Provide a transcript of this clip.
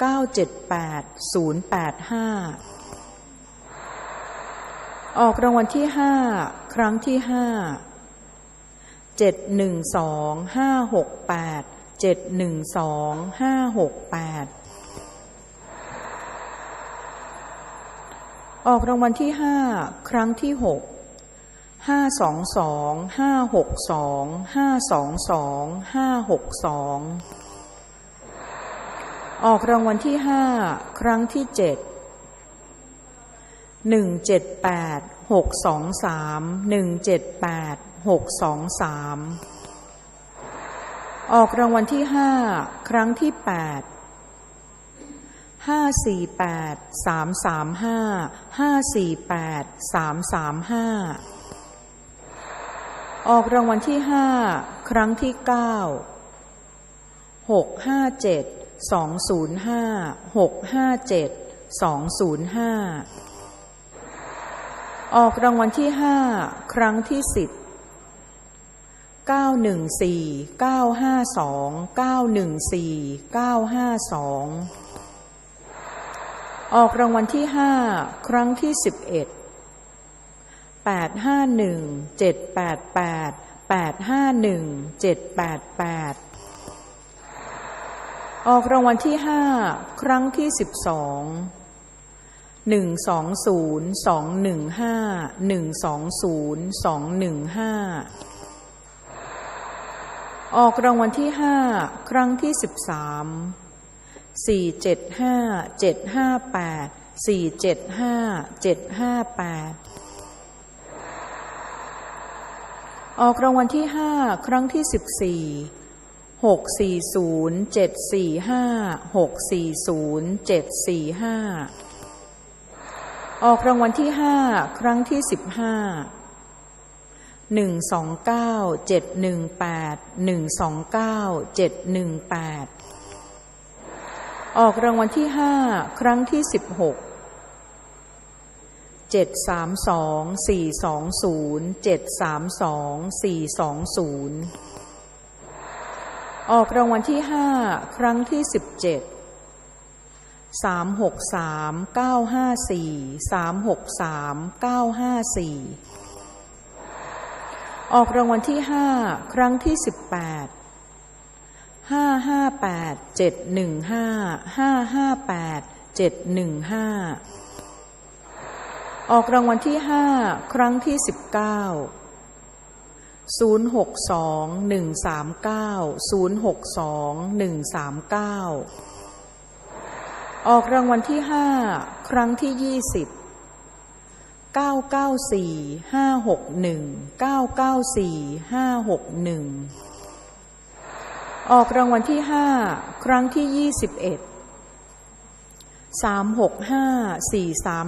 เก้าเจ็ดแปดศูนย์แปดห้าออกรางวัลที่ห้าครั้งที่ห้าเจ็ดหนึ่งสองห้าหกแปดเจ็ดหนึ่งสองห้าหกแปดออกรางวัลที่ห้าครั้งที่หกห้าสองสองห้าหกสองห้าสองสองห้าหกสอง ออกรางวัลที่ห้าครั้งที่เจ็ดหนึ่งเจ็ดแปดหกสองสามหนึ่งเจ็ดแปดหกสองสามออกรางวัลที่ห้าครั้งที่แปดห้าสี่แปดสามสามห้าห้าสี่แปดสามสามห้าออกรางวัลที่ห้าครั้งที่เก้าหกห้าเจ็ด สองศูนย์ห้าหกห้าเจ็ดสองศูนย์ห้าออกรางวัลที่ห้าครั้งที่สิบเก้าหนึ่งสี่เก้าห้าสองเก้าหนึ่งสี่เก้าห้าสองออกรางวัลที่ห้าครั้งที่สิบเอ็ดแปดห้าหนึ่งเจ็ดแปดแปดแปดห้าหนึ่งเจ็ดแปดแปด ออกรางวัลที่ห้าครั้งที่สิบสองหนึ่งสองศูนย์สองหนึ่งห้าหนึ่งสองศูนย์สองหนึ่งห้าออกรางวัลที่ห้าครั้งที่สิบสามสี่เจ็ดห้าเจ็ดห้าแปดสี่เจ็ดห้าเจ็ดห้าแปดออกรางวัลที่ห้าครั้งที่สิบสี่ หกสี่ศูนย์เจ็ดสี่ห้าหกสี่ศูนย์เจ็ดสี่ห้าออกรางวัลที่ห้าครั้งที่สิบห้าหนึ่งสองเก้าเจ็ดหนึ่งแปดหนึ่งสองเก้าเจ็ดหนึ่งแปดออกรางวัลที่ห้าครั้งที่สิบหกเจ็ดสามสองสี่สองศูนย์เจ็ดสามสองสี่สองศูนย์ ออกรางวัลที่ห้าครั้งที่สิบเจ็ดสามหกสามเก้าห้าสี่สามหกสามเก้าห้าสี่ออกรางวัลที่ห้าครั้งที่สิบแปดห้าห้าแปดเจ็ดหนึ่งห้าห้าห้าแปดเจ็ดหนึ่งห้าออกรางวัลที่ห้าครั้งที่สิบเก้า ศูนย์หกสองหนึ่งสามเก้าศูนย์หกสองหนึ่งสามเก้าออกรางวัลที่ห้าครั้งที่ยี่สิบเก้าเก้าสี่ห้าหกหนึ่งเก้าเก้าสี่ห้าหกหนึ่งออกรางวัลที่ห้าครั้งที่ยี่สิบเอ็ดสามหกห้าสี่สาม